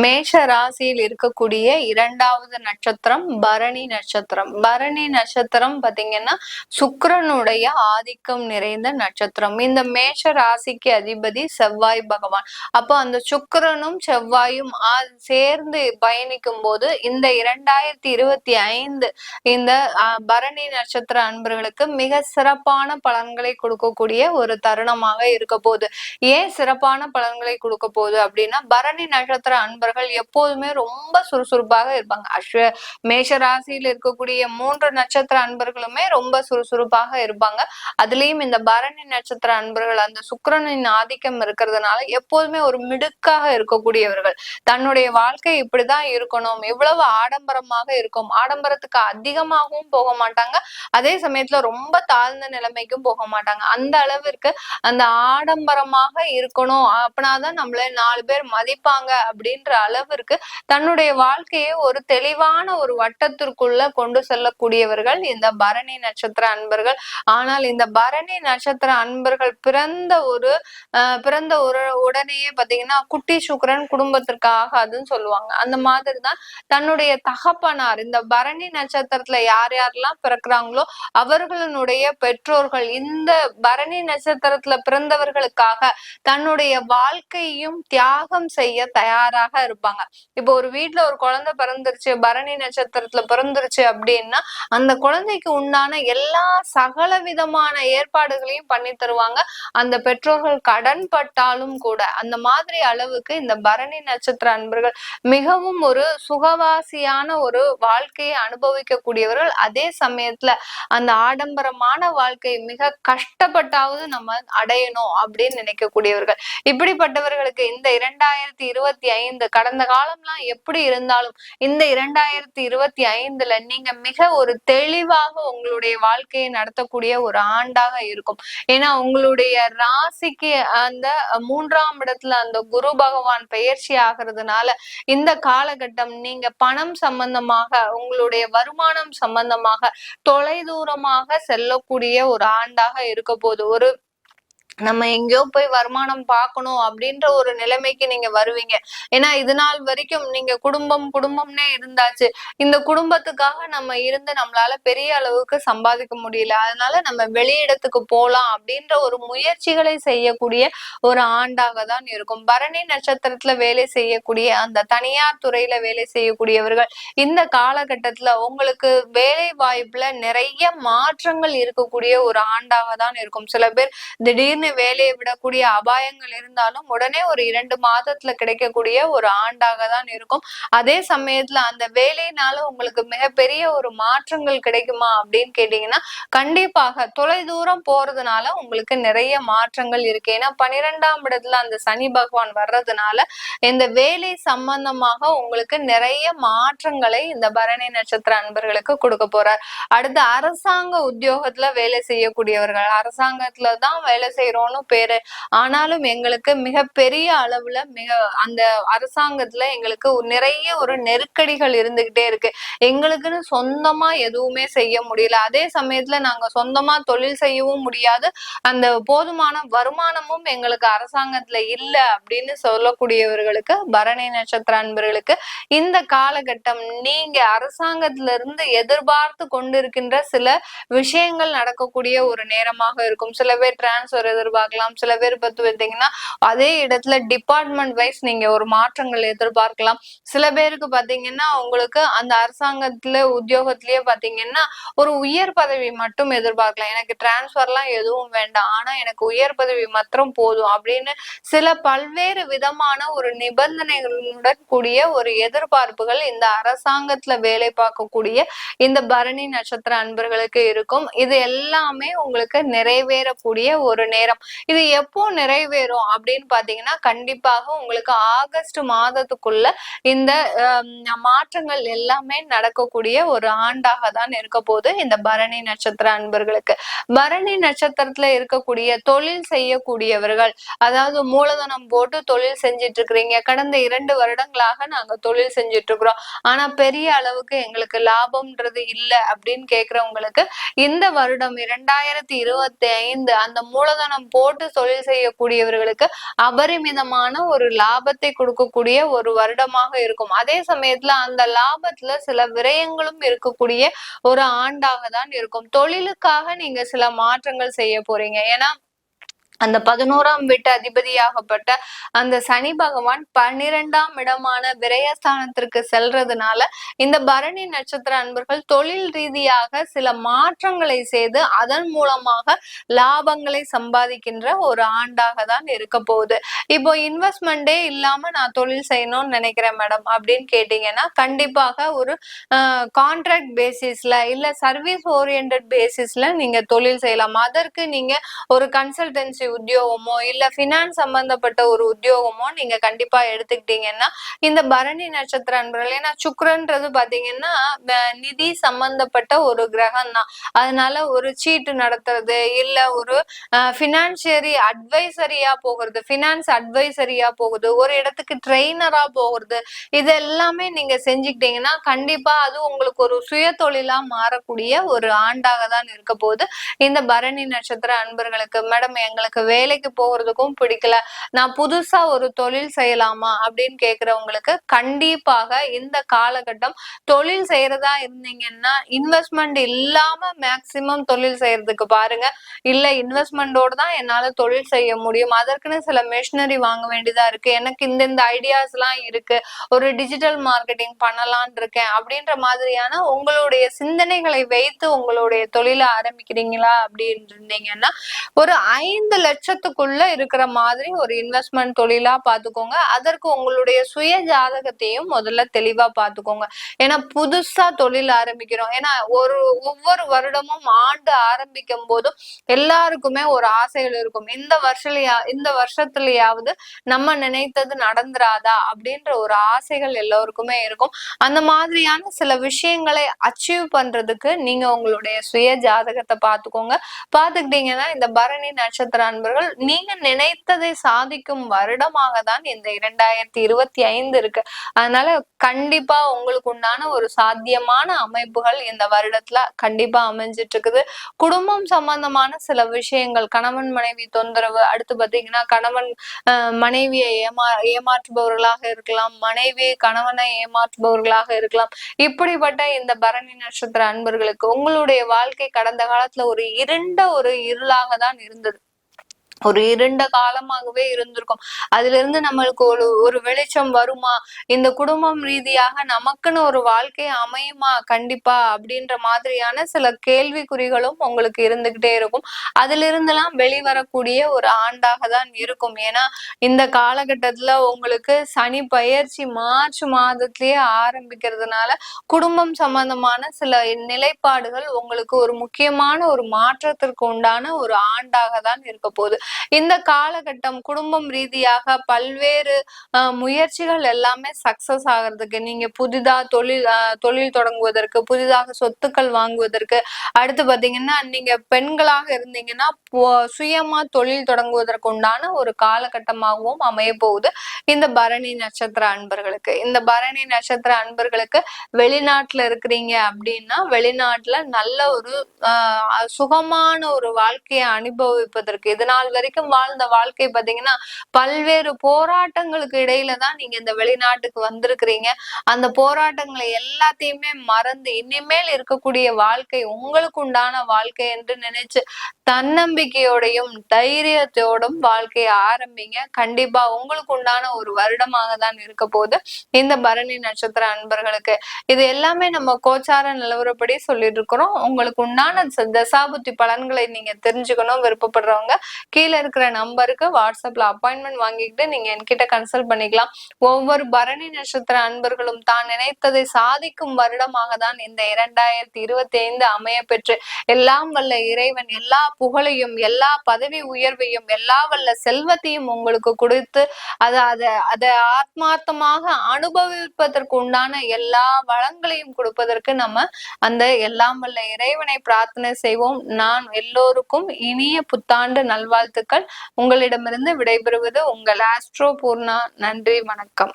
மேஷ ராசியில் இருக்கக்கூடிய இரண்டாவது நட்சத்திரம் பரணி நட்சத்திரம். பரணி நட்சத்திரம் பாத்தீங்கன்னா சுக்கரனுடைய ஆதிக்கம் நிறைந்த நட்சத்திரம். இந்த மேஷ ராசிக்கு அதிபதி செவ்வாய் பகவான். அப்போ அந்த சுக்கரனும் செவ்வாயும் சேர்ந்து பயணிக்கும் போது இந்த இரண்டாயிரத்தி இருபத்தி ஐந்து இந்த பரணி நட்சத்திர அன்பர்களுக்கு மிக சிறப்பான பலன்களை கொடுக்கக்கூடிய ஒரு தருணமாக இருக்க போகுது. ஏன் சிறப்பான பலன்களை கொடுக்க போகுது அப்படின்னா பரணி நட்சத்திர அன்பு நண்பர்கள் எப்போதுமே ரொம்ப சுறுசுறுப்பாக இருப்பாங்க. அஸ்வ மேஷ ராசியில் இருக்கக்கூடிய மூன்று நட்சத்திர அன்பர்களுமே ரொம்ப சுறுசுறுப்பாக இருப்பாங்க. அதுலயும் இந்த பரணி நட்சத்திர அன்பர்கள் அந்த சுக்கரனின் ஆதிக்கம் இருக்கிறதுனால எப்போதுமே ஒரு மிடுக்காக இருக்கக்கூடியவர்கள். தன்னுடைய வாழ்க்கை இப்படிதான் இருக்கணும். எவ்வளவு ஆடம்பரமாக இருக்கும். ஆடம்பரத்துக்கு அதிகமாகவும் போக மாட்டாங்க. அதே சமயத்துல ரொம்ப தாழ்ந்த நிலைமைக்கும் போக மாட்டாங்க. அந்த அளவிற்கு அந்த ஆடம்பரமாக இருக்கணும். அப்படின்னாதான் நம்மள நாலு பேர் மதிப்பாங்க அப்படின்ற அப்படின்ற அளவிற்கு தன்னுடைய வாழ்க்கையை ஒரு தெளிவான ஒரு வட்டத்திற்குள்ள கொண்டு செல்லக்கூடியவர்கள் இந்த பரணி நட்சத்திர அன்பர்கள். ஆனால் இந்த பரணி நட்சத்திர அன்பர்கள் பிறந்த ஒரு பிறந்த ஒரு உடனேயே பாத்தீங்கன்னா குட்டி சுக்கரன் குடும்பத்திற்கு ஆகாதுன்னு சொல்லுவாங்க. அந்த மாதிரிதான் தன்னுடைய தகப்பனார் இந்த பரணி நட்சத்திரத்துல யார் யாரெல்லாம் பிறக்கிறாங்களோ அவர்களுடைய பெற்றோர்கள் இந்த பரணி நட்சத்திரத்துல பிறந்தவர்களுக்காக தன்னுடைய வாழ்க்கையும் தியாகம் செய்ய தயாராக இருப்பாங்க. இப்போ ஒரு வீட்டுல ஒரு குழந்தை பிறந்துருச்சு பரணி நட்சத்திரத்துல பிறந்துருச்சு அப்படின்னா அந்த குழந்தைக்கு உண்டான எல்லா சகல விதமான ஏற்பாடுகளையும் பண்ணி தருவாங்க. அந்த பெற்றோர்கள் கடன் பட்டாலும் கூட அந்த மாதிரி அளவுக்கு இந்த பரணி நட்சத்திர அன்பர்கள் மிகவும் ஒரு சுகவாசியான ஒரு வாழ்க்கையை அனுபவிக்கக்கூடியவர்கள். அதே சமயத்துல அந்த ஆடம்பரமான வாழ்க்கை மிக கஷ்டப்பட்டாவது நம்ம அடையணும் அப்படின்னு நினைக்கக்கூடியவர்கள். இப்படிப்பட்டவர்களுக்கு இந்த இரண்டாயிரத்தி இருபத்தி ஐந்து கடந்த காலம்லாம் எப்படி இருந்தாலும் இந்த இரண்டாயிரத்தி இருபத்தி ஐந்துல நீங்க மிக ஒரு தெளிவாக உங்களுடைய வாழ்க்கையை நடத்தக்கூடிய ஒரு ஆண்டாக இருக்கும். ஏன்னா உங்களுடைய ராசிக்கு அந்த மூன்றாம் இடத்துல அந்த குரு பகவான் பயிற்சி ஆகிறதுனால இந்த காலகட்டம் நீங்க பணம் சம்பந்தமாக உங்களுடைய வருமானம் சம்பந்தமாக தொலைதூரமாக செல்லக்கூடிய ஒரு ஆண்டாக இருக்க போது ஒரு நம்ம எங்கேயோ போய் வருமானம் பார்க்கணும் அப்படின்ற ஒரு நிலைமைக்கு நீங்க வருவீங்க. ஏன்னா இது நாள் வரைக்கும் நீங்க குடும்பம் குடும்பம்னே இருந்தாச்சு. இந்த குடும்பத்துக்காக நம்ம இருந்து நம்மளால பெரிய அளவுக்கு சம்பாதிக்க முடியல. அதனால நம்ம வெளியிடத்துக்கு போகலாம் அப்படின்ற ஒரு முயற்சிகளை செய்யக்கூடிய ஒரு ஆண்டாக தான் இருக்கும். பரணி நட்சத்திரத்துல வேலை செய்யக்கூடிய அந்த தனியார் துறையில வேலை செய்யக்கூடியவர்கள் இந்த காலகட்டத்துல உங்களுக்கு வேலை வாய்ப்புல நிறைய மாற்றங்கள் இருக்கக்கூடிய ஒரு ஆண்டாக தான் இருக்கும். சில பேர் திடீர்னு திடீர்னு வேலையை விடக்கூடிய அபாயங்கள் இருந்தாலும் உடனே ஒரு இரண்டு மாதத்துல கிடைக்கக்கூடிய ஒரு ஆண்டாக தான் இருக்கும். அதே சமயத்துல அந்த வேலையினால உங்களுக்கு மிகப்பெரிய ஒரு மாற்றங்கள் கிடைக்குமா அப்படின்னு கேட்டீங்கன்னா கண்டிப்பாக தொலை தூரம் போறதுனால உங்களுக்கு நிறைய மாற்றங்கள் இருக்கு. ஏன்னா பனிரெண்டாம் இடத்துல அந்த சனி பகவான் வர்றதுனால இந்த வேலை சம்பந்தமாக உங்களுக்கு நிறைய மாற்றங்களை இந்த பரணி நட்சத்திர அன்பர்களுக்கு கொடுக்க போறார். அடுத்து அரசாங்க உத்தியோகத்துல வேலை செய்யக்கூடியவர்கள் அரசாங்கத்துல தான் வேலை செய்ய செய்யறோம்னு பேரு. ஆனாலும் எங்களுக்கு மிக பெரிய அளவுல மிக அந்த அரசாங்கத்துல எங்களுக்கு நிறைய ஒரு நெருக்கடிகள் இருந்துகிட்டே இருக்கு. எங்களுக்குன்னு சொந்தமா எதுவுமே செய்ய முடியல. அதே சமயத்துல நாங்க சொந்தமா தொழில் செய்யவும் முடியாது. அந்த போதுமான வருமானமும் எங்களுக்கு அரசாங்கத்துல இல்ல அப்படின்னு சொல்லக்கூடியவர்களுக்கு பரணி நட்சத்திர அன்பர்களுக்கு இந்த காலகட்டம் நீங்க அரசாங்கத்துல இருந்து எதிர்பார்த்து கொண்டிருக்கின்ற சில விஷயங்கள் நடக்கக்கூடிய ஒரு நேரமாக இருக்கும். சில பேர் டிரான்ஸ்பர் எதிர்பார்க்கலாம். சில பேர் பத்து பார்த்தீங்கன்னா அதே இடத்துல டிபார்ட்மெண்ட் வைஸ் நீங்க ஒரு மாற்றங்கள் எதிர்பார்க்கலாம். சில பேருக்கு பாத்தீங்கன்னா உங்களுக்கு அந்த அரசாங்கத்துல உத்தியோகத்திலேயே பாத்தீங்கன்னா ஒரு உயர் பதவி மட்டும் எதிர்பார்க்கலாம். எனக்கு டிரான்ஸ்ஃபர்லாம் எதுவும் வேண்டாம். ஆனா எனக்கு உயர் பதவி மாத்திரம் போதும் அப்படின்னு சில பல்வேறு விதமான ஒரு நிபந்தனைகளுடன் கூடிய ஒரு எதிர்பார்ப்புகள் இந்த அரசாங்கத்துல வேலை பார்க்கக்கூடிய இந்த பரணி நட்சத்திர அன்பர்களுக்கு இருக்கும். இது எல்லாமே உங்களுக்கு நிறைவேறக்கூடிய ஒரு நேரம் நேரம். இது எப்போ நிறைவேறும் அப்படின்னு பாத்தீங்கன்னா கண்டிப்பாக உங்களுக்கு ஆகஸ்ட் மாதத்துக்குள்ள இந்த மாற்றங்கள் எல்லாமே நடக்கக்கூடிய ஒரு ஆண்டாக தான் இருக்க போது இந்த பரணி நட்சத்திர அன்பர்களுக்கு. பரணி நட்சத்திரத்துல இருக்கக்கூடிய தொழில் செய்யக்கூடியவர்கள் அதாவது மூலதனம் போட்டு தொழில் செஞ்சிட்டு இருக்கிறீங்க கடந்த இரண்டு வருடங்களாக நாங்க தொழில் செஞ்சிட்டு இருக்கிறோம் ஆனா பெரிய அளவுக்கு எங்களுக்கு லாபம்ன்றது இல்லை அப்படின்னு கேக்குறவங்களுக்கு இந்த வருடம் இரண்டாயிரத்தி இருபத்தி ஐந்து அந்த மூலதனம் பணம் போட்டு தொழில் செய்யக்கூடியவர்களுக்கு அபரிமிதமான ஒரு லாபத்தை கொடுக்கக்கூடிய ஒரு வருடமாக இருக்கும். அதே சமயத்துல அந்த லாபத்துல சில விரயங்களும் இருக்கக்கூடிய ஒரு ஆண்டாக தான் இருக்கும். தொழிலுக்காக நீங்க சில மாற்றங்கள் செய்ய போறீங்க. ஏன்னா அந்த பதினோராம் வீட்டு அதிபதியாகப்பட்ட அந்த சனி பகவான் பன்னிரெண்டாம் இடமான விரயஸ்தானத்திற்கு செல்றதுனால இந்த பரணி நட்சத்திர அன்பர்கள் தொழில் ரீதியாக சில மாற்றங்களை செய்து அதன் மூலமாக லாபங்களை சம்பாதிக்கின்ற ஒரு ஆண்டாக தான் இருக்க போகுது. இப்போ இன்வெஸ்ட்மெண்டே இல்லாம நான் தொழில் செய்யணும்னு நினைக்கிறேன் மேடம் அப்படின்னு கேட்டீங்கன்னா கண்டிப்பாக ஒரு கான்ட்ராக்ட் பேசிஸ்ல இல்ல சர்வீஸ் ஓரியன்ட் பேசிஸ்ல நீங்க தொழில் செய்யலாம். அதற்கு நீங்க ஒரு கன்சல்டன்சி உத்தியோகமோ இல்ல பினான்ஸ் சம்பந்தப்பட்ட ஒரு உத்தியோகமோ நீங்க கண்டிப்பா எடுத்துக்கிட்டீங்கன்னா இந்த பரணி நட்சத்திர அன்பர்கள் ஏன்னா சுக்கரன்றது பாத்தீங்கன்னா நிதி சம்பந்தப்பட்ட ஒரு கிரகம் தான் அதனால ஒரு சீட்டு நடத்துறது இல்ல ஒரு பினான்சியரி அட்வைசரியா போகிறது பினான்ஸ் அட்வைசரியா போகுது ஒரு இடத்துக்கு ட்ரெயினரா போகிறது இது எல்லாமே நீங்க செஞ்சுக்கிட்டீங்கன்னா கண்டிப்பா அது உங்களுக்கு ஒரு சுய தொழிலா மாறக்கூடிய ஒரு ஆண்டாக தான் இருக்க போகுது. இந்த பரணி நட்சத்திர அன்பர்களுக்கு மேடம் எங்களுக்கு வேலைக்கு போகிறதுக்கும் பிடிக்கல. நான் புதுசா ஒரு தொழில் செய்யலாமா அப்படின்னு கேட்குறவங்களுக்கு கண்டிப்பாக இந்த காலகட்டம் தொழில் செய்யறதா இருந்தீங்கன்னா இன்வெஸ்ட்மெண்ட் இல்லாம மேக்சிமம் தொழில் செய்யறதுக்கு பாருங்க. இல்ல இன்வெஸ்ட்மெண்டோட தான் என்னால தொழில் செய்ய முடியும். அதற்குன்னு சில மெஷினரி வாங்க வேண்டியதா இருக்கு. எனக்கு இந்த இந்த ஐடியாஸ் எல்லாம் இருக்கு. ஒரு டிஜிட்டல் மார்க்கெட்டிங் பண்ணலான் இருக்கேன் அப்படின்ற மாதிரியான உங்களுடைய சிந்தனைகளை வைத்து உங்களுடைய தொழிலை ஆரம்பிக்கிறீங்களா அப்படின்னு இருந்தீங்கன்னா ஒரு ஐந்து லட்சம் லட்சத்துக்குள்ள இருக்கிற மாதிரி ஒரு இன்வெஸ்ட்மெண்ட் தொழிலா பாத்துக்கோங்க. அதற்கு உங்களுடைய சுய ஜாதகத்தையும் முதல்ல தெளிவா பாத்துக்கோங்க. ஏன்னா புதுசா தொழில் ஆரம்பிக்கிறோம். ஏன்னா ஒரு ஒவ்வொரு வருடமும் ஆண்டு ஆரம்பிக்கும் போதும் எல்லாருக்குமே ஒரு ஆசைகள் இருக்கும். இந்த வருஷலையா இந்த வருஷத்துலயாவது நம்ம நினைத்தது நடந்துராதா? அப்படின்ற ஒரு ஆசைகள் எல்லோருக்குமே இருக்கும். அந்த மாதிரியான சில விஷயங்களை அச்சீவ் பண்றதுக்கு நீங்க உங்களுடைய சுய ஜாதகத்தை பாத்துக்கோங்க. பாத்துக்கிட்டீங்கன்னா இந்த பரணி நட்சத்திர அன்பர்கள் நீங்க நினைத்ததை சாதிக்கும் வருடமாக தான் இந்த இரண்டாயிரத்தி இருபத்தி ஐந்து இருக்கு. அதனால கண்டிப்பா உங்களுக்கு உண்டான ஒரு சாத்தியமான அமைப்புகள் இந்த வருடத்துல கண்டிப்பா அமைஞ்சிட்டு இருக்குது குடும்பம் சம்பந்தமான சில விஷயங்கள் கணவன் மனைவி தொந்தரவு அடுத்து பாத்தீங்கன்னா கணவன் மனைவியை ஏமா ஏமாற்றுபவர்களாக இருக்கலாம் மனைவி கணவனை ஏமாற்றுபவர்களாக இருக்கலாம். இப்படிப்பட்ட இந்த பரணி நட்சத்திர அன்பர்களுக்கு உங்களுடைய வாழ்க்கை கடந்த காலத்துல ஒரு இருண்ட ஒரு இருளாக தான் இருந்தது. ஒரு இருண்ட காலமாகவே இருந்திருக்கும். அதுல இருந்து நம்மளுக்கு ஒரு ஒரு வெளிச்சம் வருமா? இந்த குடும்பம் ரீதியாக நமக்குன்னு ஒரு வாழ்க்கை அமையுமா? கண்டிப்பா. அப்படின்ற மாதிரியான சில கேள்விக்குறிகளும் உங்களுக்கு இருந்துகிட்டே இருக்கும். அதுல இருந்தெல்லாம் வெளிவரக்கூடிய ஒரு ஆண்டாக தான் இருக்கும். ஏன்னா இந்த காலகட்டத்துல உங்களுக்கு சனி பயிற்சி மார்ச் மாதத்திலேயே ஆரம்பிக்கிறதுனால குடும்பம் சம்பந்தமான சில நிலைப்பாடுகள் உங்களுக்கு ஒரு முக்கியமான ஒரு மாற்றத்திற்கு உண்டான ஒரு ஆண்டாக தான் இருக்க போகுது. இந்த காலகட்டம் குடும்பம் ரீதியாக பல்வேறு முயற்சிகள் எல்லாமே சக்சஸ் ஆகிறதுக்கு நீங்க புதிதா தொழில் தொழில் தொடங்குவதற்கு புதிதாக சொத்துக்கள் வாங்குவதற்கு அடுத்து பாத்தீங்கன்னா நீங்க பெண்களாக இருந்தீங்கன்னா சுயமா தொழில் தொடங்குவதற்கு உண்டான ஒரு காலகட்டமாகவும் அமைய போகுது. இந்த பரணி நட்சத்திர அன்பர்களுக்கு. இந்த பரணி நட்சத்திர அன்பர்களுக்கு வெளிநாட்டுல இருக்கிறீங்க அப்படின்னா வெளிநாட்டுல நல்ல ஒரு சுகமான ஒரு வாழ்க்கையை அனுபவிப்பதற்கு இதனால் வரைக்கும் வாழ்ந்த வாழ்க்கை பாத்தீங்கன்னா பல்வேறு போராட்டங்களுக்கு இடையில தான் நீங்க இந்த வெளிநாட்டுக்கு வந்திருக்கிறீங்க. அந்த போராட்டங்களை எல்லாத்தையுமே மறந்து இனிமேல் இருக்கக்கூடிய வாழ்க்கை உங்களுக்கு உண்டான வாழ்க்கை என்று நினைச்சு தன்னம்பிக்கையோடையும் தைரியத்தோடும் வாழ்க்கையை ஆரம்பிங்க. கண்டிப்பா உங்களுக்கு உண்டான ஒரு வருடமாக தான் இருக்க போது இந்த பரணி நட்சத்திர அன்பர்களுக்கு இது எல்லாமே நம்ம கோச்சார நிலவரப்படி சொல்லிட்டு இருக்கிறோம். உங்களுக்கு உண்டான தசாபுத்தி பலன்களை நீங்க தெரிஞ்சுக்கணும் விருப்பப்படுறவங்க கீழே இருக்கிற நம்பருக்கு வாட்ஸ்அப்ல அப்பாயின்மெண்ட் வாங்கிக்கிட்டு நீங்க என்கிட்ட கன்சல்ட் பண்ணிக்கலாம். ஒவ்வொரு பரணி நட்சத்திர அன்பர்களும் தான் நினைத்ததை சாதிக்கும் வருடமாக தான் இந்த இரண்டாயிரத்தி இருபத்தி ஐந்து அமைய பெற்று எல்லாம் வல்ல இறைவன் எல்லா புகழையும் எல்லா பதவி உயர்வையும் எல்லா வல்ல செல்வத்தையும் உங்களுக்கு கொடுத்து அதை அதை அதை ஆத்மார்த்தமாக அனுபவிப்பதற்கு உண்டான எல்லா வளங்களையும் கொடுப்பதற்கு நம்ம அந்த எல்லாம் வல்ல இறைவனை பிரார்த்தனை செய்வோம். நான் எல்லோருக்கும் இனிய புத்தாண்டு நல்வாழ்த்துக்கள் உங்களிடமிருந்து விடைபெறுவது உங்கள் ஆஸ்ட்ரோ பூர்ணா. நன்றி வணக்கம்.